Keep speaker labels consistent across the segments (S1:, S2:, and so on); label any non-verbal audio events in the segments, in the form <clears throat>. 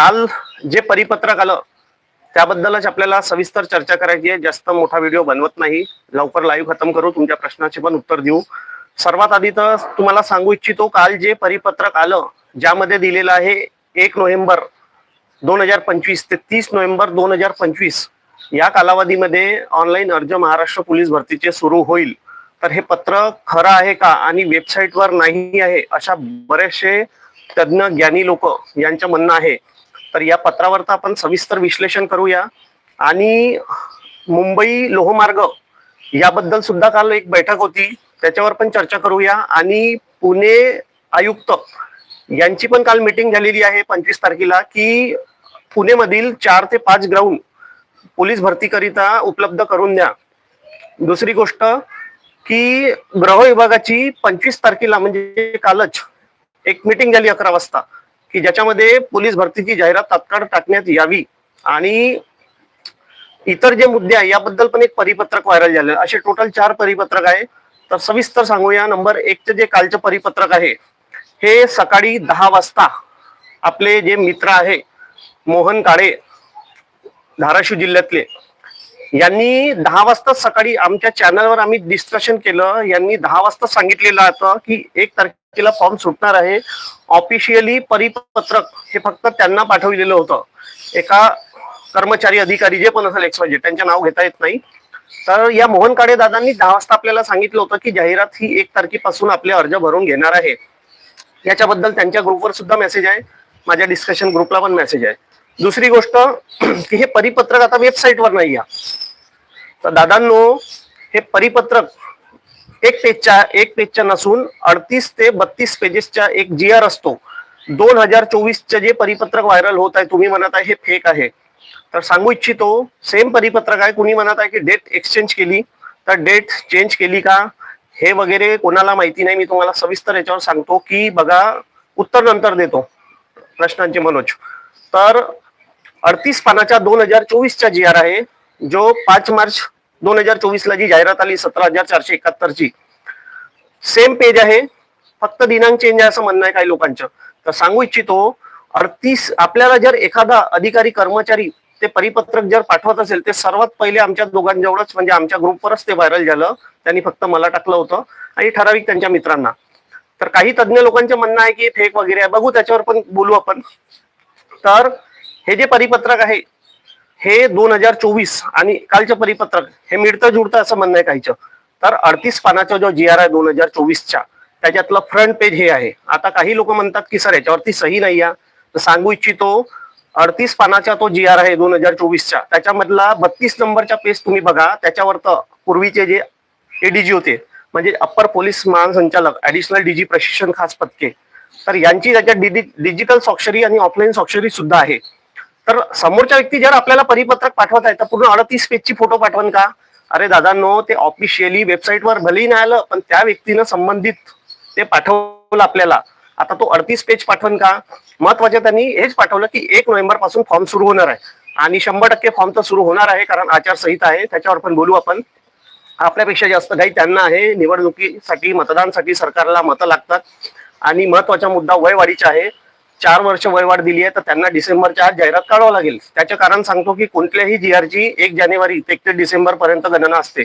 S1: काल जे परिपत्रक आलं त्याबद्दलच आपल्याला सविस्तर चर्चा करायची आहे. जास्त मोठा व्हिडिओ बनवत नाही. लवकर लाईव्ह खतम करू. तुमच्या प्रश्नाचे पण उत्तर देऊ. सर्वात आधी तर तुम्हाला सांगू इच्छितो काल जे परिपत्रक आलं ज्यामध्ये दिलेलं आहे एक नोव्हेंबर दोन हजार पंचवीस ते तीस नोव्हेंबर दोन हजार पंचवीस या कालावधीमध्ये ऑनलाईन अर्ज महाराष्ट्र पोलीस भरतीचे सुरू होईल. तर हे पत्र खरं आहे का आणि वेबसाईटवर नाही आहे अशा बरेचसे तज्ज्ञ ज्ञानी लोक यांचं म्हणणं आहे तर या पत्रावर तर आपण सविस्तर विश्लेषण करूया. आणि मुंबई लोहमार्ग याबद्दल सुद्धा काल एक बैठक होती. त्याच्यावर पण चर्चा करूया. आणि पुणे आयुक्त यांची पण काल मीटिंग झालेली आहे पंचवीस तारखेला की पुणेमधील चार ते पाच ग्राउंड पोलीस भरतीकरिता उपलब्ध करून द्या. दुसरी गोष्ट की गृह विभागाची पंचवीस तारखेला म्हणजे कालच एक मीटिंग झाली अकरा वाजता. की ज्याच्यामध्ये पोलीस भरतीची जाहिरात तात्काळ टाकण्यात यावी. आणि इतर जे मुद्दे आहे याबद्दल पण एक परिपत्रक व्हायरल झालं असे टोटल चार परिपत्रक आहे तर सविस्तर सांगूया. नंबर एकचे जे कालचं परिपत्रक आहे हे सकाळी दहा वाजता आपले जे मित्र आहे मोहन काळे धाराशिव जिल्ह्यातले यांनी दहा वाजता सकाळी आमच्या चॅनलवर आम्ही डिस्कशन केलं. यांनी दहा वाजता सांगितलेलं होतं की एक तारखे तारखेला फॉर्म सुटणार आहे. ऑफिशियली परिपत्रक हे फक्त त्यांना पाठवलेलं होतं. एका कर्मचारी अधिकारी जे पण असेल एक्सवायजे त्यांचे नाव घेता येत नाही. तर या मोहन काळे दादांनी दहा वाजता आपल्याला सांगितलं होतं की जाहिरात ही एक तारखेपासून आपले अर्ज भरून घेणार आहे. याच्याबद्दल त्यांच्या ग्रुपवर सुद्धा मेसेज आहे. माझ्या डिस्कशन ग्रुपला पण मेसेज आहे. दुसरी गोष्ट <clears throat> की हे परिपत्रक आता वेबसाईटवर नाही या तर दादांनो हे परिपत्रक एक पेजच्या एक पेजच्या नसून अडतीस ते बत्तीस पेजेसच्या एक जी आर असतो. दोन हजार चोवीसचं जे परिपत्रक व्हायरल होत आहे तुम्ही म्हणत आहे हे फेक आहे. तर सांगू इच्छितो सेम परिपत्रक आहे कुणी म्हणत आहे की डेट एक्सचेंज केली तर डेट चेंज केली का? हे वगैरे कोणाला माहिती नाही मी तुम्हाला सविस्तर याच्यावर सांगतो की बघा उत्तर नंतर देतो प्रश्नांचे मनोज. तर अडतीस पानाच्या दोन हजार चोवीसचा जी आर आहे जो पाच मार्च दोन हजार चोवीस ला जी जाहिरात आली सतरा हजार चारशे एकाहत्तरची. सेम पेज आहे. फक्त दिनांक चेंज आहे असं म्हणणं आहे काही लोकांचं. तर सांगू इच्छितो अडतीस आपल्याला जर एखादा अधिकारी कर्मचारी ते परिपत्रक जर पाठवत असेल ते सर्वात पहिले आमच्या दोघांजवळच म्हणजे आमच्या ग्रुपवरच ते व्हायरल झालं. त्यांनी फक्त मला टाकलं होतं. आणि ठराविक त्यांच्या मित्रांना. तर काही तज्ज्ञ लोकांचं म्हणणं आहे की फेक वगैरे आहे. बघू त्याच्यावर पण बोलू आपण. तर हे जे परिपत्रक आहे हे दोन हजार चोवीस आणि कालचं परिपत्रक हे मिळतं जुळतं असं म्हणणं आहे काहीचं. तर अडतीस पानाचा जो जी आर आहे दोन हजार चोवीसच्या त्याच्यातलं फ्रंट पेज हे आहे. आता काही लोक म्हणतात की सर याच्यावरती सही नाही आहे तर सांगू इच्छितो अडतीस पानाचा तो जी आर आहे दोन हजार चोवीसच्या त्याच्यामधला बत्तीस नंबरचा पेज तुम्ही बघा. त्याच्यावर तर पूर्वीचे जे एडीजी होते म्हणजे अप्पर पोलीस महासंचालक ऍडिशनल डीजी प्रशिक्षण खास पदके तर यांची त्याच्यात डिजिटल स्वाक्षरी आणि ऑफलाईन स्वाक्षरी सुद्धा आहे. तर समोरच्या व्यक्ती जर आपल्याला परिपत्रक पाठवत आहे तर पूर्ण अडतीस पेजची फोटो पाठवण का? अरे दादांनो ते ऑफिशियली वेबसाईटवर भलेही नाही आलं पण त्या व्यक्तीनं संबंधित ते पाठवलं आपल्याला. आता तो अडतीस पेज पाठवण का? महत्वाचं त्यांनी हेच पाठवलं की एक नोव्हेंबरपासून फॉर्म सुरू होणार आहे. आणि शंभर टक्के फॉर्म तर सुरू होणार आहे कारण आचारसंहिता आहे त्याच्यावर पण बोलू आपण. आपल्यापेक्षा जास्त काही त्यांना आहे निवडणुकीसाठी मतदानसाठी सरकारला मतं लागतात. आणि महत्त्वाचा मुद्दा वयवाढीचा आहे. चार वर्ष वयवाढ दिली आहे तर त्यांना डिसेंबरच्या आत जाहिरात काढावं लागेल. त्याचं कारण सांगतो की कोणत्याही जीआरची एक जानेवारी ते एकतीस डिसेंबर पर्यंत गणना असते.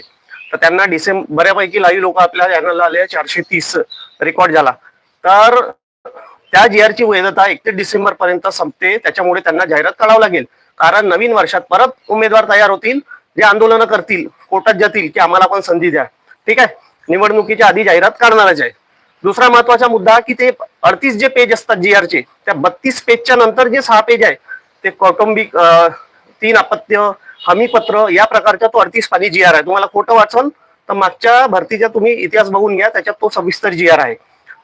S1: तर त्यांना डिसेंबर बऱ्यापैकी लाईव्ह लोक आपल्या चॅनलला आले चारशे तीस रेकॉर्ड झाला. तर त्या जीआरची वैधता एकतीस डिसेंबर पर्यंत संपते त्याच्यामुळे त्यांना जाहिरात काढावं लागेल. कारण नवीन वर्षात परत उमेदवार तयार होतील जे आंदोलनं करतील कोर्टात जातील की आम्हाला पण संधी द्या. ठीक आहे? निवडणुकीच्या आधी जाहिरात काढणारच आहे. दुसरा महत्त्वाचा मुद्दा की ते अडतीस जे पेज असतात जीआरचे त्या बत्तीस पेजच्या नंतर जे सहा पेज आहे ते कौटुंबिक तीन अपत्य हमीपत्र या प्रकारचा तो अडतीस पाणी जी आर आहे. तुम्हाला खोटं वाचन तर मागच्या भरतीचा तुम्ही इतिहास बघून घ्या त्याच्यात तो सविस्तर जी आर आहे.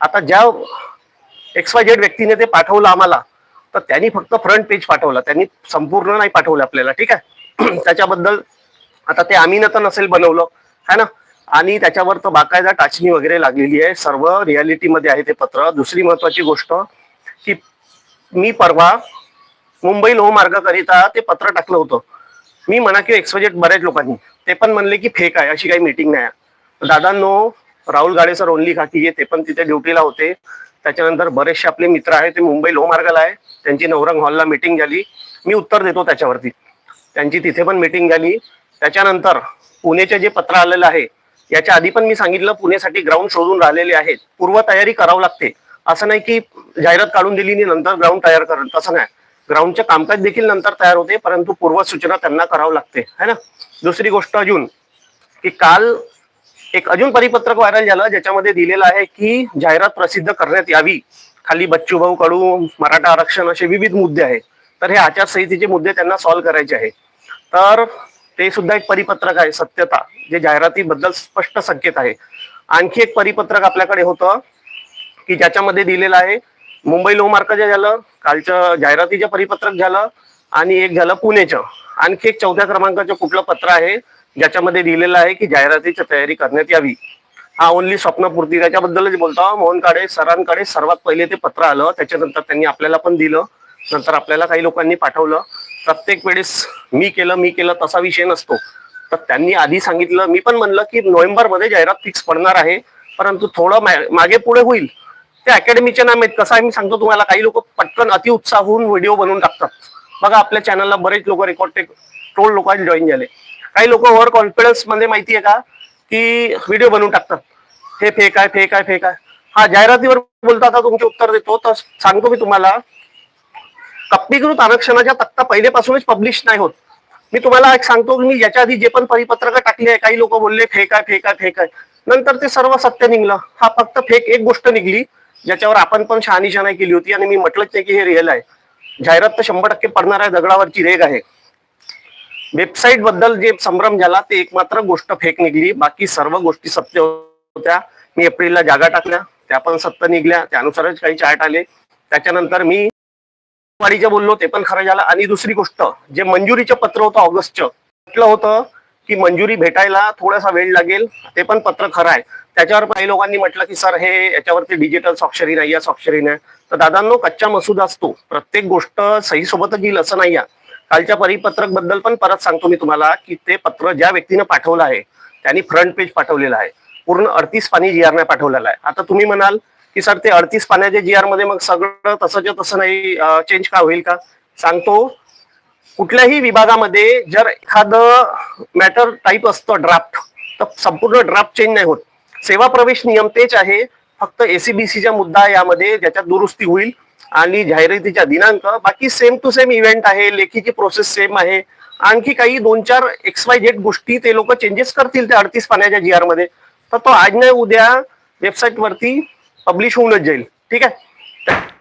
S1: आता ज्या एक्स वाय झेड व्यक्तीने ते पाठवलं आम्हाला तर त्यांनी फक्त फ्रंट पेज पाठवलं. त्यांनी संपूर्ण नाही पाठवलं आपल्याला ठीक आहे? <clears throat> त्याच्याबद्दल आता ते आम्ही तर नसेल बनवलं है ना? आणि त्याच्यावर तर बाकायदा टाचणी वगैरे लागलेली आहे. सर्व रियालिटीमध्ये आहे ते पत्र. दुसरी महत्वाची गोष्ट की मी परवा मुंबई लोहमार्गाकरिता ते पत्र टाकलं होतं. मी म्हणा की एक्सपोजेट बऱ्याच लोकांनी. ते पण म्हणले की फेक आहे अशी काही मीटिंग नाही आहे. दादांनो राहुल गाडे सर ओनली खाकी ते पण तिथे ड्युटीला होते. त्याच्यानंतर बरेचसे आपले मित्र आहेत ते मुंबई लोहमार्गाला आहे. त्यांची नवरंग हॉलला मीटिंग झाली. मी उत्तर देतो त्याच्यावरती. त्यांची तिथे पण मीटिंग झाली. त्याच्यानंतर पुणेचे जे पत्र आलेलं आहे याच्या आधी पण मी सांगितलं पुण्यासाठी ग्राउंड शोधून राहिलेले आहेत. पूर्वतयारी करावं लागते. असं नाही की जाहिरात काढून दिली आणि नंतर ग्राउंड तयार करेल तसं नाही. ग्राउंडचे कामकाज देखील नंतर तयार होते परंतु पूर्वसूचना त्यांना करावं लागते. है ना? दुसरी गोष्ट अजून की काल एक अजून परिपत्रक व्हायरल झालं ज्याच्यामध्ये दिलेलं आहे की जाहिरात प्रसिद्ध करण्यात यावी. खाली बच्चूभाऊ कडू मराठा आरक्षण असे विविध मुद्दे आहेत. तर हे आचारसंहितेचे मुद्दे त्यांना सॉल्व्ह करायचे आहे तर ते सुद्धा एक परिपत्रक आहे सत्यता जे जाहिरातीबद्दल स्पष्ट संकेत आहे. आणखी एक परिपत्रक आपल्याकडे होतं की ज्याच्यामध्ये दिलेलं आहे मुंबई लोहमार्गाचं झालं कालचं जाहिरातीचं परिपत्रक झालं आणि एक झालं पुणेचं. आणखी एक चौथ्या क्रमांकाचं कुठलं पत्र आहे ज्याच्यामध्ये दिलेलं आहे की जाहिरातीची तयारी करण्यात यावी. हा ओनली स्वप्नपूर्ती. त्याच्याबद्दलच बोलतो. मोहन काळे सरांकडे सर्वात पहिले ते पत्र आलं. त्याच्यानंतर त्यांनी आपल्याला पण दिलं. नंतर आपल्याला काही लोकांनी पाठवलं. प्रत्येक वेळेस मी केलं मी केलं तसा विषय नसतो. तर त्यांनी आधी सांगितलं मी पण म्हणलं की नोव्हेंबरमध्ये जाहिरात फिक्स पडणार आहे परंतु थोडं मागे पुढे होईल. ते अकॅडमीचे नाम आहेत कसं आहे मी सांगतो तुम्हाला काही लोक पटकन अतिउत्साह होऊन व्हिडिओ बनवून टाकतात. बघा आपल्या चॅनलला बरेच लोक रेकॉर्ड टोल लोकांनी जॉईन झाले. काही लोक ओव्हर कॉन्फिडन्समध्ये माहिती आहे का? की व्हिडिओ बनवून टाकतात. हे फेक आहे फेक आहे फेक आहे. हा जाहिरातीवर बोलता तुमचे उत्तर देतो. तर सांगतो मी तुम्हाला कप्पीकृत आरक्षणाच्या तक्ता पहिलेपासूनच पब्लिश नाही होत. मी तुम्हाला एक सांगतो की मी याच्या आधी जे पण परिपत्रक टाकले आहे काही लोक बोलले फेक आहे फेक आहे फेक आहे. नंतर ते सर्व सत्य निघलं. हा फक्त फेक एक गोष्ट निघली ज्याच्यावर आपण पण शहानिशा नाही केली होती आणि मी म्हटलंच नाही की हे रिअल आहे. जाहिरात तर शंभर टक्के पडणार आहे दगडावरची रेग आहे. वेबसाईटबद्दल जे संभ्रम झाला ते एकमात्र गोष्ट फेक निघली. बाकी सर्व गोष्टी सत्य होत्या. मी एप्रिलला जागा टाकल्या त्या पण सत्य निघल्या. त्यानुसारच काही चार्ट आले. त्याच्यानंतर मी वाढीचे बोललो ते पण खरं झालं. आणि दुसरी गोष्ट जे मंजुरीचं पत्र होतं ऑगस्टचं म्हटलं होतं की मंजुरी भेटायला थोडासा वेळ लागेल ते पण पत्र खरं आहे. त्याच्यावर काही लोकांनी म्हटलं की सर हे याच्यावरती डिजिटल स्वाक्षरी नाही या स्वाक्षरी नाही तर दादांनो कच्चा मसुदा असतो. प्रत्येक गोष्ट सही सोबतच येईल असं नाही आहे कालच्या परिपत्रकबद्दल पण परत सांगतो मी तुम्हाला की ते पत्र ज्या व्यक्तीनं पाठवलं आहे त्यांनी फ्रंट पेज पाठवलेलं आहे. पूर्ण अडतीस पाणी जी आर नाही पाठवलेलं आहे. आता तुम्ही म्हणाल की सर ते अडतीस पाण्याच्या जी आरमध्ये मग सगळं तसंच्या तसं नाही चेंज का होईल का? सांगतो कुठल्याही विभागामध्ये जर एखादं मॅटर टाईप असतं ड्राफ्ट तर संपूर्ण ड्राफ्ट चेंज नाही होत. सेवा प्रवेश नियम तेच आहे फक्त एसीबीसीचा मुद्दा यामध्ये ज्याच्यात दुरुस्ती होईल आणि जाहिरातीचा दिनांक बाकी सेम टू सेम इव्हेंट आहे लेखीची प्रोसेस सेम आहे. आणखी काही दोन चार एक्स वाय झेड गोष्टी ते लोक चेंजेस करतील त्या अडतीस पाण्याच्या जी आरमध्ये. तर तो आज नाही उद्या वेबसाईट वरती पब्लिश होऊनच जाईल. ठीक आहे?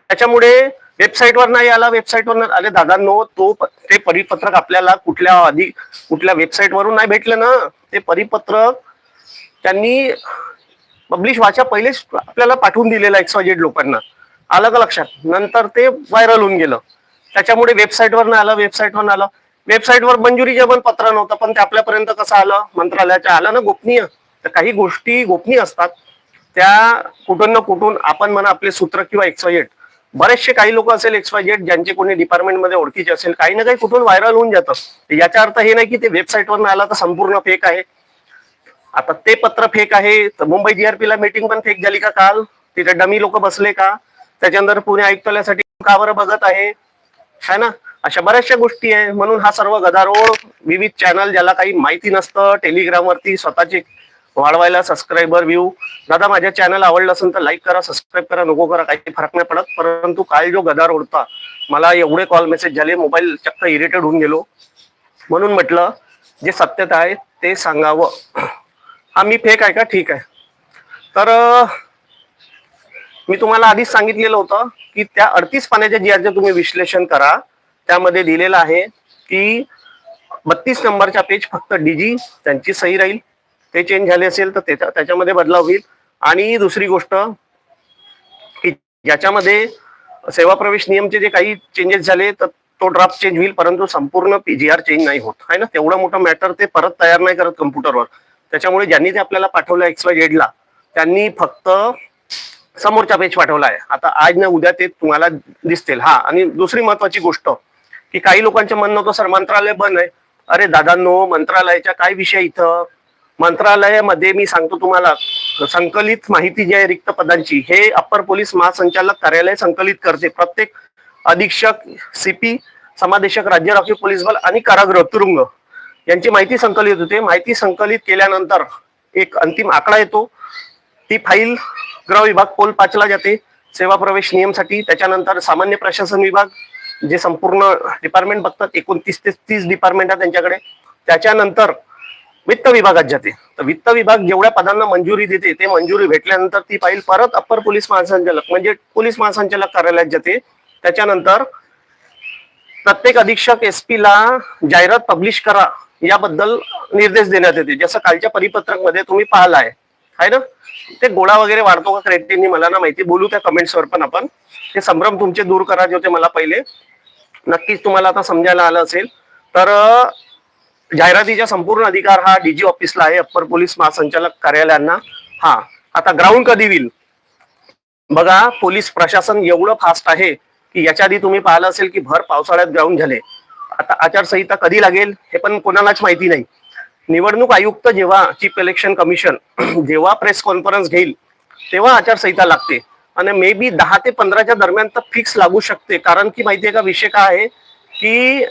S1: त्याच्यामुळे वेबसाईटवर नाही आला वेबसाईटवर आले दादांनो तो ते परिपत्रक आपल्याला कुठल्या आधी कुठल्या वेबसाईट वरून नाही भेटलं ना ते परिपत्रक त्यांनी पब्लिश व्हायच्या पहिलेच आपल्याला पाठवून दिलेलं एक्सवायजेड लोकांना. आलं का लक्षात? नंतर ते व्हायरल होऊन गेलं. त्याच्यामुळे वेबसाईटवर नाही आलं वेबसाईटवर आलं. वेबसाईटवर मंजुरीचे पण पत्र नव्हतं पण ते आपल्यापर्यंत कसं आलं? मंत्रालयाच्या आलं ना गोपनीय. तर काही गोष्टी गोपनीय असतात. त्या कुठून ना कुठून आपण म्हणा आपले सूत्र किंवा एक्सवायजेट बरेचसे काही लोक असेल एक्सवायजेट ज्यांचे कोणी डिपार्टमेंटमध्ये ओळखीचे असेल काही ना काही कुठून व्हायरल होऊन जातं. याचा अर्थ हे नाही की ते वेबसाईटवर आला तर संपूर्ण फेक आहे. आता ते पत्र फेक आहे तर मुंबई जीआरपीला मीटिंग पण फेक झाली का काल? तिथे डमी लोक बसले का? त्याच्यानंतर पुणे आयुक्तालयासाठी का बरं बघत आहे. है ना? अशा बऱ्याचशा गोष्टी आहे. म्हणून हा सर्व गदारोळ विविध चॅनल ज्याला काही माहिती नसतं टेलिग्राम वरती स्वतःचे वाढवायला सबस्क्रायबर व्ह्यू दादा माझ्या चॅनल आवडलं असेल तर लाईक करा सबस्क्राईब करा. नको करा काही फरक नाही पडत. परंतु काल जो गदार ओढता मला एवढे कॉल मेसेज झाले मोबाईल चक्क इरिटेड होऊन गेलो. म्हणून म्हटलं जे सत्यता आहे ते सांगावं. हा मी फेक आहे का? ठीक आहे. तर मी तुम्हाला आधीच सांगितलेलं होतं की त्या अडतीस पाण्याच्या जिआरचं तुम्ही विश्लेषण करा. त्यामध्ये दिलेलं आहे की बत्तीस नंबरच्या पेज फक्त डीजी त्यांची सही राहील. ते चेंज झाले असेल तर त्याच्यामध्ये बदलाव होईल. आणि दुसरी गोष्ट की ज्याच्यामध्ये सेवा प्रवेश नियमचे जे काही चेंजेस झाले तर तो ड्राफ्ट चेंज होईल परंतु संपूर्ण पीजीआर चेंज नाही होत. आहे ना? तेवढं मोठं मॅटर ते परत तयार नाही करत कम्प्युटरवर त्याच्यामुळे ज्यांनी ते आपल्याला पाठवलं एक्सवाय जेडला त्यांनी फक्त समोरचा पेज पाठवला आहे. आता आज ना उद्या ते तुम्हाला दिसतील. हा आणि दुसरी महत्वाची गोष्ट की काही लोकांचं म्हणणं होतं सर मंत्रालय बंद आहे. अरे दादांनो मंत्रालयाच्या काय विषय इथं? मंत्रालयामध्ये मी सांगतो तुम्हाला संकलित माहिती जी आहे रिक्त पदांची हे अप्पर पोलीस महासंचालक कार्यालय संकलित करते. प्रत्येक अधीक्षक सीपी समादेशक राज्य राखीव पोलीस बल आणि कारागृह तुरुंग यांची माहिती संकलित होते. माहिती संकलित केल्यानंतर एक अंतिम आकडा येतो. ती फाईल गृह विभाग पोल पाचला जाते. सेवा प्रवेश नियमसाठी. त्याच्यानंतर सामान्य प्रशासन विभाग जे संपूर्ण डिपार्टमेंट बघतात एकोणतीस ते तीस डिपार्टमेंट आहे त्यांच्याकडे. त्याच्यानंतर वित्त विभागात जाते. तर वित्त विभाग जेवढ्या पदांना मंजुरी देते ते मंजुरी भेटल्यानंतर ती फाईल परत अप्पर पोलीस महासंचालक म्हणजे पोलीस महासंचालक कार्यालयात जाते. त्याच्यानंतर प्रत्येक अधीक्षक एस पी ला जाहिरात पब्लिश करा याबद्दल निर्देश देण्यात येते. जसं कालच्या परिपत्रकमध्ये तुम्ही पाहिला आहे ना? ते गोळा वगैरे वाढतो का क्रेडिटनी मला ना माहिती बोलू त्या कमेंट्स वर पण आपण. ते संभ्रम तुमचे दूर करायचे होते मला पहिले. नक्कीच तुम्हाला आता समजायला आलं असेल. तर जाहिरातीचा संपूर्ण अधिकार हा डीजी ऑफिसला आहे. अप्पर पोलीस महासंचालक कार्यालयांना. हा आता ग्राउंड कधी होईल? बघा पोलीस प्रशासन एवढं फास्ट आहे की याच्या आधी तुम्ही पाहिलं असेल की भर पावसाळ्यात ग्राउंड झाले. आता आचारसंहिता कधी लागेल हे पण कोणालाच माहिती नाही. निवडणूक आयुक्त जेव्हा चीफ इलेक्शन कमिशन जेव्हा प्रेस कॉन्फरन्स घेईल तेव्हा आचारसंहिता लागते. आणि मे बी दहा ते पंधराच्या दरम्यान तर फिक्स लागू शकते. कारण की माहिती आहे का विषय काय आहे? की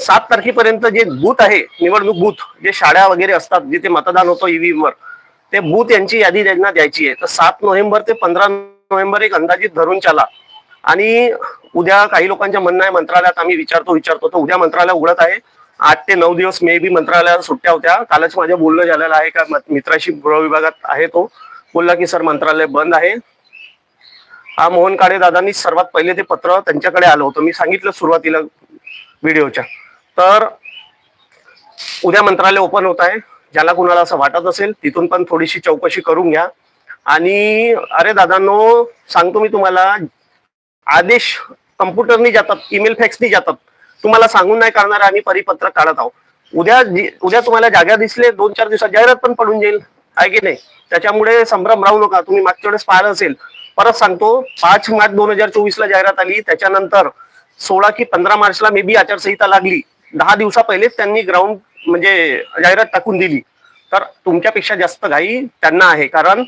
S1: सात तारखेपर्यंत जे बूथ आहे निवडणूक बूथ जे शाळा वगैरे असतात जिथे मतदान होतं ईव्हीएम वर ते बूथ यांची यादी त्यांना द्यायची आहे. तर सात नोव्हेंबर ते पंधरा नोव्हेंबर एक अंदाजित धरून चाला. आणि उद्या काही लोकांच्या म्हणणं आहे मंत्रालयात आम्ही विचारतो विचारतो तर उद्या मंत्रालय उघडत आहे. आठ ते नऊ दिवस मे बी मंत्रालयात सुट्ट्या होत्या. कालच माझं बोलणं झालेलं आहे का मित्राशी गृह विभागात आहे तो. बोलला की सर मंत्रालय बंद आहे. हा मोहन काळे दादांनी सर्वात पहिले ते पत्र त्यांच्याकडे आलं होतं. मी सांगितलं सुरुवातीला व्हिडिओच्या. तर उद्या मंत्रालय ओपन होत आहे. ज्याला कुणाला असं वाटत असेल तिथून पण थोडीशी चौकशी करून घ्या. आणि अरे दादांनो सांगतो मी तुम्हाला आदेश कम्प्युटरनी जातात ईमेल फॅक्सनी जातात. तुम्हाला सांगून नाही करणार आम्ही परिपत्रक काढत आहोत. उद्या उद्या तुम्हाला जागा दिसले दोन चार दिवसात जाहिरात पण पडून जाईल. आहे की नाही? त्याच्यामुळे संभ्रम राहू नका. तुम्ही मागच्या वेळेस पाहिलं असेल. परत सांगतो पाच मार्च दोन हजार चोवीस ला जाहिरात आली. त्याच्यानंतर सोळा की पंधरा मार्चला मे बी आचारसंहिता लागली. दहा दिवसा पहिलेच त्यांनी ग्राउंड म्हणजे जाहिरात टाकून दिली. तर तुमच्यापेक्षा जास्त घाई त्यांना आहे. कारण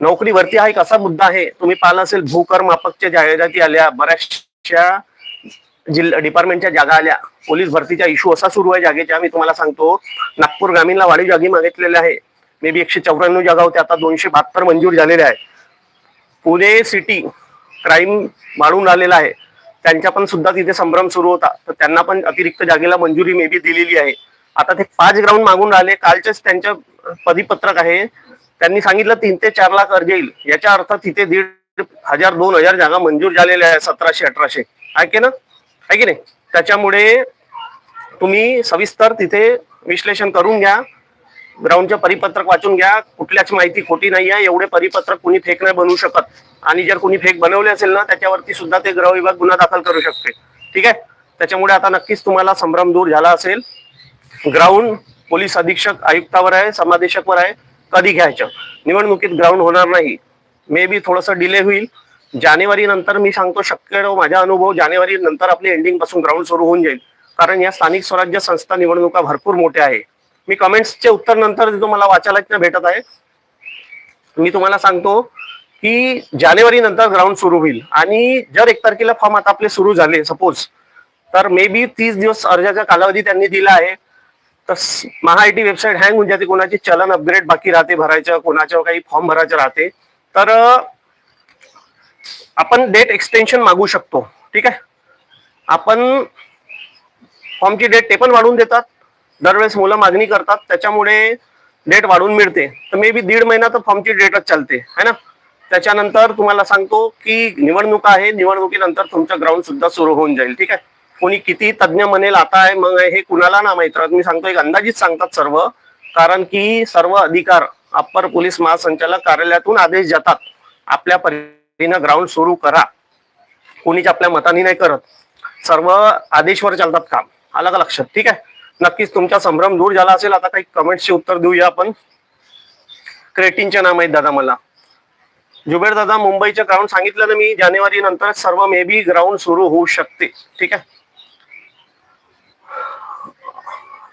S1: नोकरी भरती हा एक असा मुद्दा आहे. तुम्ही पाहिला असेल भूकरमापकच्या जाहिराती आल्या बऱ्याचशा जिल्हा डिपार्टमेंटच्या जागा आल्या. पोलीस भरतीचा इश्यू असा सुरू आहे जागेच्या. मी तुम्हाला सांगतो नागपूर ग्रामीणला वाढीव जागी मागितलेल्या आहे. मे बी एकशे चौऱ्याण्णव जागा होत्या. आता दोनशे बहात्तर मंजूर झालेल्या आहे. पुणे सिटी क्राईम वाढून राहिलेला आहे. त्यांच्या पण सुद्धा तिथे संभ्रम सुरू होता. तर त्यांना पण अतिरिक्त जागेला मंजुरी मे बी दिलेली आहे. आता ते पाच ग्राउंड मागून राहिले. कालचेच त्यांच्या परिपत्रक आहे. त्यांनी सांगितलं तीन ते चार लाख अर्ज येईल. याच्या अर्थ तिथे दीड हजार दोन हजार जागा मंजूर झालेल्या आहे सतराशे अठराशे. आहे ना? आहे की नाही? त्याच्यामुळे तुम्ही सविस्तर तिथे विश्लेषण करून घ्या. ग्राउंडचे परिपत्रक वाचून घ्या. कुठल्याच माहिती खोटी नाही आहे एवढे परिपत्रक कुणी फेक नाही बनवू शकत. आणि जर कुणी फेक बनवले असेल ना त्याच्यावरती सुद्धा ते गृह विभाग गुन्हा दाखल करू शकते. ठीक आहे? त्याच्यामुळे आता नक्कीच तुम्हाला संभ्रम दूर झाला असेल. ग्राउंड पोलीस अधीक्षक आयुक्तावर आहे समादेशकवर आहे. कधी घ्यायचं? निवडणुकीत ग्राउंड होणार नाही. मे बी थोडस डिले होईल. जानेवारी नंतर मी सांगतो शक्यतो माझा अनुभव. जानेवारी नंतर आपली एंडिंगपासून ग्राउंड सुरू होऊन जाईल. कारण या स्थानिक स्वराज्य संस्था निवडणुका भरपूर मोठ्या आहे. मी कमेंट्सचे उत्तर नंतर देतो मला वाचायला भेटत आहे मी तुम्हाला सांगतो की जानेवारी नंतर ग्राउंड सुरू होईल. आणि जर एक तारखेला फॉर्म आता आपले सुरू झाले सपोज तर मे बी तीस दिवस अर्जाचा कालावधी त्यांनी दिला आहे. तर महाआयटी वेबसाईट हँग होऊन जाते कोणाची चलन अपग्रेड बाकी राहते भरायचं कोणाच्या काही फॉर्म भरायचं राहते. तर आपण डेट एक्सटेन्शन मागू शकतो. ठीक आहे? आपण फॉर्मची डेट ते पण वाढवून देतात. दरवेळेस मुलं मागणी करतात त्याच्यामुळे डेट वाढवून मिळते. तर मे बी दीड महिना तर फॉर्मची डेटच चालते है ना? त्याच्यानंतर तुम्हाला सांगतो की निवडणूक आहे निवडणुकीनंतर तुमचं ग्राउंड सुद्धा सुरू होऊन जाईल ठीक आहे? कोणी किती तज्ज्ञ म्हणेल आता आहे मग हे कुणाला ना माहीत मी सांगतो एक अंदाजित सांगतात सर्व कारण की सर्व अधिकार अप्पर पोलीस महासंचालक कार्यालयातून आदेश जातात. आपल्या परीनं ग्राउंड सुरू करा. कोणीच आपल्या मताने नाही करत. सर्व आदेशवर चालतात काम. आलं का लक्षात? ठीक आहे? नक्कीच तुमचा संभ्रम दूर झाला असेल. आता काही कमेंटचे उत्तर देऊया आपण. क्रेटिनचे नाम आहेत दादा मला. जुबेर दादा मुंबईचं ग्राउंड सांगितलं ना मी जानेवारी नंतर सर्व मे बी ग्राउंड सुरू होऊ शकते. ठीक आहे?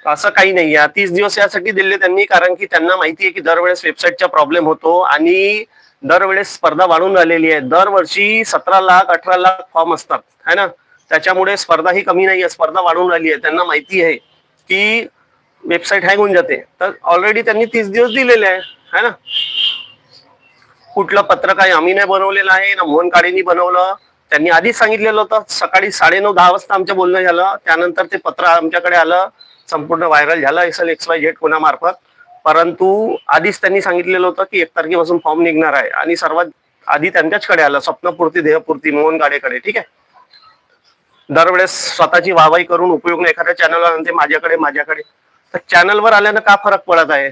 S1: असं काही नाही. आहे तीस दिवस यासाठी दिले त्यांनी कारण की त्यांना माहिती आहे की दरवेळेस वेबसाईटचा प्रॉब्लेम होतो आणि दरवेळेस स्पर्धा वाढून राहिलेली आहे. दरवर्षी सतरा लाख अठरा लाख फॉर्म असतात. है ना? त्याच्यामुळे स्पर्धा ही कमी नाही आहे स्पर्धा वाढून राहिली आहे. त्यांना माहिती आहे. की वेबसाईट हँग होऊन जाते. तर ऑलरेडी त्यांनी तीस दिवस दिलेले आहे है ना? कुठलं पत्र काही आम्ही नाही बनवलेलं आहे ना मोहन काळेंनी बनवलं. त्यांनी आधीच सांगितलेलं होतं सकाळी साडेनऊ दहा वाजता आमचं बोलणं झालं. त्यानंतर ते पत्र आमच्याकडे आलं. संपूर्ण व्हायरल झालं. असेल एक्स वाय झेड कोणामार्फत. परंतु आधीच त्यांनी सांगितलेलं होतं की एक तारखेपासून फॉर्म निघणार आहे. आणि सर्वात आधी त्यांच्याचकडे आलं स्वप्नपूर्ती देहपूर्ती मोहन गाडेकडे ठीक आहे? दरवेळेस स्वतःची वाहवाही करून उपयोग नाही. एखाद्या चॅनलवर आणते माझ्याकडे माझ्याकडे. तर चॅनलवर आल्यानं का फरक पडत आहे?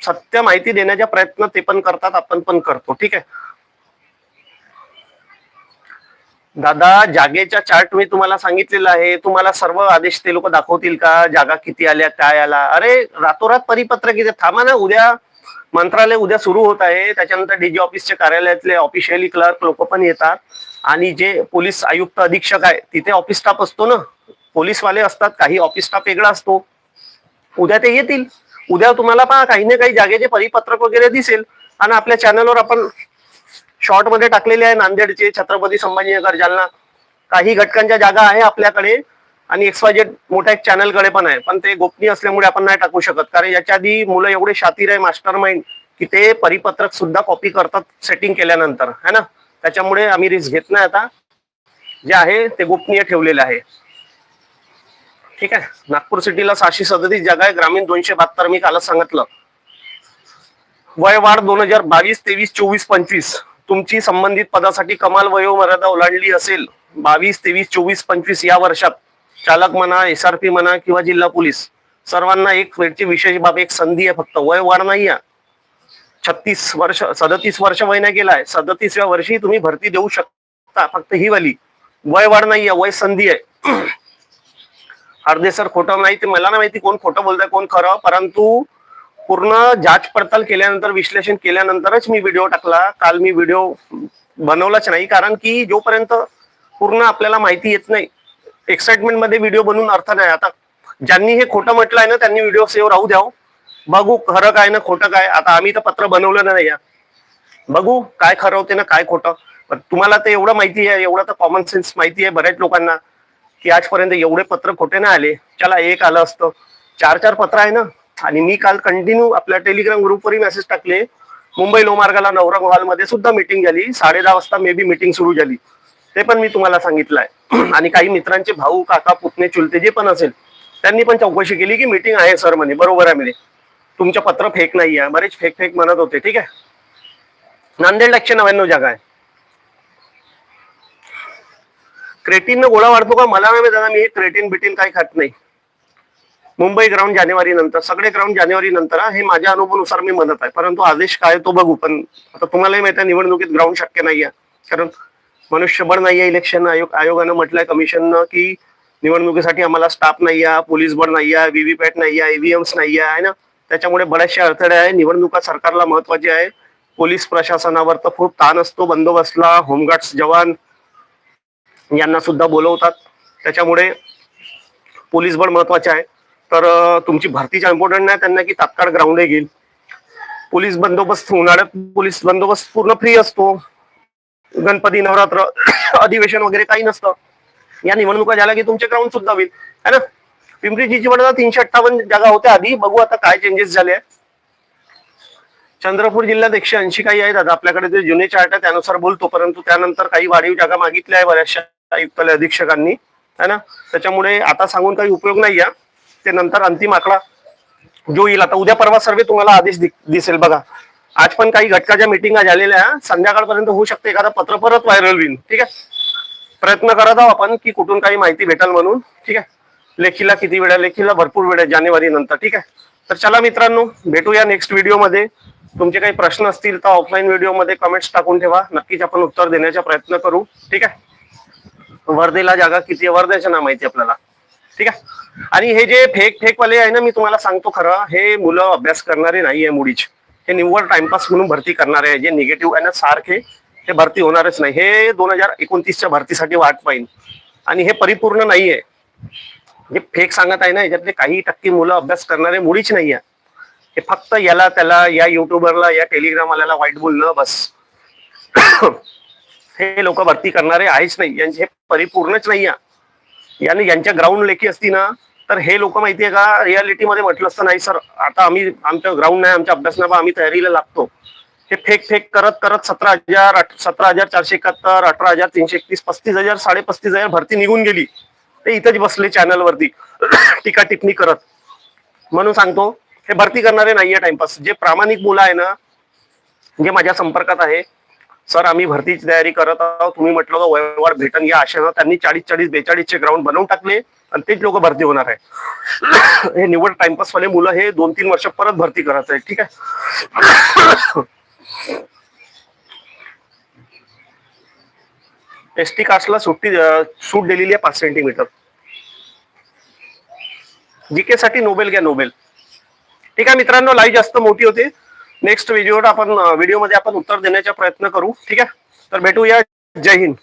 S1: सत्य माहिती देण्याचा प्रयत्न ते पण करतात आपण पण करतो. ठीक आहे? दादा जागेच्या चार्ट मी तुम्हाला सांगितलेलं आहे. तुम्हाला सर्व आदेश ते लोक दाखवतील का? जागा किती आल्या काय आला? अरे रातोरात परिपत्रक किती थांबा ना उद्या मंत्रालय उद्या सुरू होत आहे. त्याच्यानंतर डीजी ऑफिसच्या कार्यालयातले ऑफिशियली क्लर्क लोक पण येतात. आणि जे पोलीस आयुक्त अधीक्षक आहे तिथे ऑफिस स्टाफ असतो ना. पोलीसवाले असतात काही ऑफिस स्टाफ वेगळा असतो. उद्या ते येतील. उद्या तुम्हाला पहा काही ना काही जागेचे परिपत्रक वगैरे दिसेल. आणि आपल्या चॅनलवर आपण शॉर्टमध्ये टाकलेले आहे नांदेडचे छत्रपती संभाजीनगर जालना. काही घटकांच्या जागा आहे आपल्याकडे. आणि एक्सवायजेड मोठ्या एक चॅनलकडे पण आहे. पण ते गोपनीय असल्यामुळे आपण नाही टाकू शकत. कारण याच्या आधी मुलं एवढे शातीर आहे मास्टर माइंड की ते परिपत्रक सुद्धा कॉपी करतात सेटिंग केल्यानंतर. है ना? त्याच्यामुळे आम्ही रिस्क घेत नाही आता. जे आहे ते गोपनीय ठेवलेलं आहे. ठीक आहे? नागपूर सिटीला सहाशे सदतीस जागा आहे. ग्रामीण दोनशे बहात्तर मी कालच सांगितलं. वय वाढ दोन हजार बावीस तेवीस चोवीस पंचवीस. तुमची संबंधित पदासाठी कमाल वयोमर्यादा ओलांडली असेल. बावीस तेवीस चोवीस पंचवीस या वर्षात. चालक म्हणा एसआरपी म्हणा किंवा जिल्हा पोलीस सर्वांना एक वेळची विशेष बाब एक संधी आहे फक्त. वय वाढ नाही छत्तीस वर्ष सदतीस वर्ष वय नाही गेलाय. सदतीसव्या वर्षी तुम्ही भरती देऊ शकता फक्त ही वाली. वय वाढ नाही वय संधी आहे. <clears throat> अर्धे सर खोटं नाही ते मला ना माहिती कोण खोटं बोलतंय कोण खरं परंतु पूर्ण जाच पडताल केल्यानंतर विश्लेषण केल्यानंतरच मी व्हिडिओ टाकला. काल मी व्हिडिओ बनवलाच नाही कारण की जोपर्यंत पूर्ण आपल्याला माहिती येत नाही एक्साइटमेंटमध्ये व्हिडिओ बनवून अर्थ नाही. आता ज्यांनी हे खोटं म्हटलं आहे ना त्यांनी व्हिडिओ सेव्ह राहू द्याव हो. बघू खरं काय ना खोटं काय. आता आम्ही तर पत्र बनवलं नाही या. बघू काय खरं होते ना काय खोटं. पण तुम्हाला ते एवढं माहिती आहे एवढं तर कॉमन सेन्स माहिती आहे बऱ्याच लोकांना की आजपर्यंत एवढे पत्र खोटे नाही आले. चला एक आलं असतं. चार चार पत्र आहे ना. आणि मी काल कंटिन्यू आपल्या टेलिग्राम ग्रुपवरही मेसेज टाकले. मुंबई लोमार्गाला नवरंग हॉलमध्ये सुद्धा मिटिंग झाली. साडे दहा वाजता मे बी मिटिंग सुरू झाली. ते पण मी तुम्हाला सांगितलं आहे <clears throat> आणि काही मित्रांचे भाऊ काका पुतणे चुलते जे पण असेल त्यांनी पण चौकशी केली की मीटिंग आहे सर म्हणे. बरोबर आहे म्हणे. तुमचं पत्र फेक नाही आहे बरेच फेक फेक म्हणत होते ठीक आहे? नांदेड एकशे नव्याण्णव जागा आहे. क्रेटीन गोळा वाढतो का? मला नाही दादा मी क्रेटीन बिटीन काही खात नाही. मुंबई ग्राउंड जानेवारी नंतर सगळे ग्राउंड जानेवारी नंतर हे माझ्या अनुभवानुसार मी म्हणत आहे. परंतु आदेश काय तो बघू पण आता तुम्हालाही माहिती आहे निवडणुकीत ग्राउंड शक्य नाही आहे कारण मनुष्यबळ नाहीये इलेक्शन आयोग आयोगानं म्हटलंय कमिशननं की निवडणुकीसाठी आम्हाला स्टाफ नाही आहे पोलीस बळ नाही आहे व्हीव्हीपॅट नाही आहे ईव्हीएम्स नाही आहे ना? त्याच्यामुळे बऱ्याचशे अडथळे आहे. निवडणुका सरकारला महत्वाची आहे. पोलीस प्रशासनावर तर खूप ताण असतो. बंदोबस्तला होमगार्ड्स जवान यांना सुद्धा बोलवतात. त्याच्यामुळे पोलीस बळ महत्त्वाचे आहे. तर तुमची भरतीच्या इम्पॉर्टंट नाही. त्यांना की तात्काळ ग्राउंड घेईल. पोलीस बंदोबस्त उन्हाळ्यात पोलीस बंदोबस्त पूर्ण फ्री असतो. गणपती नवरात्र <coughs> अधिवेशन वगैरे काही नसतं. या निवडणुका झाल्या की तुमचे ग्राउंड सुद्धा होईल. है ना? पिंपरी चिंचवडला तीनशे अठ्ठावन्न जागा होत्या आधी. बघू आता काय चेंजेस झाले चंद्रपूर जिल्ह्यात एकशे ऐंशी काही आहेत. आता आपल्याकडे जे जुने चार्ट आहे त्यानुसार बोलतो. परंतु त्यानंतर काही वाढीव जागा मागितल्या आहे बऱ्याचशा आयुक्तालय अधीक्षकांनी. है ना? त्याच्यामुळे आता सांगून काही उपयोग नाही ते नंतर अंतिम आकडा जो येईल. आता उद्या परवा सर्वे तुम्हाला आदेश दिसेल बघा. आज पण काही घटकाच्या मिटिंगा झालेल्या संध्याकाळपर्यंत होऊ शकते एखादा पत्र परत व्हायरल होईल. ठीक आहे? प्रयत्न करत आहोत आपण की कुठून काही माहिती भेटेल म्हणून. ठीक आहे? लेखीला किती वेळ लेखीला भरपूर वेळ जानेवारी नंतर. ठीक आहे? तर चला मित्रांनो भेटूया नेक्स्ट व्हिडिओमध्ये तुमचे काही प्रश्न असतील तर ऑफलाईन व्हिडिओमध्ये कमेंट्स टाकून ठेवा. नक्कीच आपण उत्तर देण्याचा प्रयत्न करू. ठीक आहे? वर्धेला जागा किती आहे? वर्ध्याच्या ना माहिती आपल्याला. ठीक आहे? आणि हे जे फेक फेकवाले आहे ना मी तुम्हाला सांगतो खरं हे मुलं अभ्यास करणारे नाही आहे मुळीच. हे निव्वळ टाइमपास म्हणून भरती करणारे आहे. जे निगेटिव्ह आहे ना सारखे हे भरती होणारच नाही. हे दोन हजार एकोणतीसच्या भरतीसाठी वाट पाहिजे आणि हे परिपूर्ण नाही आहे जे फेक सांगत आहे ना याच्यातले काही टक्के मुलं अभ्यास करणारे मुळीच नाही आहे हे फक्त याला त्याला या युट्यूबरला या टेलिग्रामवाल्याला वाईट बोलणं बस. <coughs> हे लोक भरती करणारे आहेच नाही. यांचे हे परिपूर्णच नाही आहे यांनी यांच्या ग्राउंड लेखी असती ना तर हे लोक माहितीये का रियालिटीमध्ये म्हटलं असतं नाही सर आता आम्ही आमच्या ग्राउंड नाही आमच्या अभ्यासनाबा आम्ही तयारीला लागतो. हे फेक फेक करत करत सतरा हजार सतरा हजार चारशे एकाहत्तर अठरा हजार तीनशे एकतीस पस्तीस हजार साडे पस्तीस हजार भरती निघून गेली. ते इथंच बसले चॅनलवरती <clears throat> टीका टिप्पणी करत. म्हणून सांगतो हे भरती करणारे नाहीये टाइमपास जे प्रामाणिक मुलं आहे ना जे माझ्या संपर्कात आहे सर आम्ही भरतीची तयारी करत आहोत. तुम्ही म्हटलं होतं वयवाढ भेटन या आशेनं त्यांनी चाळीस चाळीस बेचाळीसचे ग्राउंड बनवून टाकले. आणि तेच लोक भरती होणार आहे. <coughs> हे निवड टाइमपास वाले मुलं हे दोन तीन वर्ष परत भरती करत आहे ठीक आहे? एस टी कास्टला सुट्टी सूट दिलेली आहे पाच सेंटीमीटर जीके साठी नोबेल घ्या नोबेल ठीक आहे मित्रांनो लाईव्ह जास्त मोठी होती. नेक्स्ट व्हिडिओ आपण व्हिडिओमध्ये आपण उत्तर देण्याचा प्रयत्न करू ठीक आहे? तर भेटूया. जय हिंद.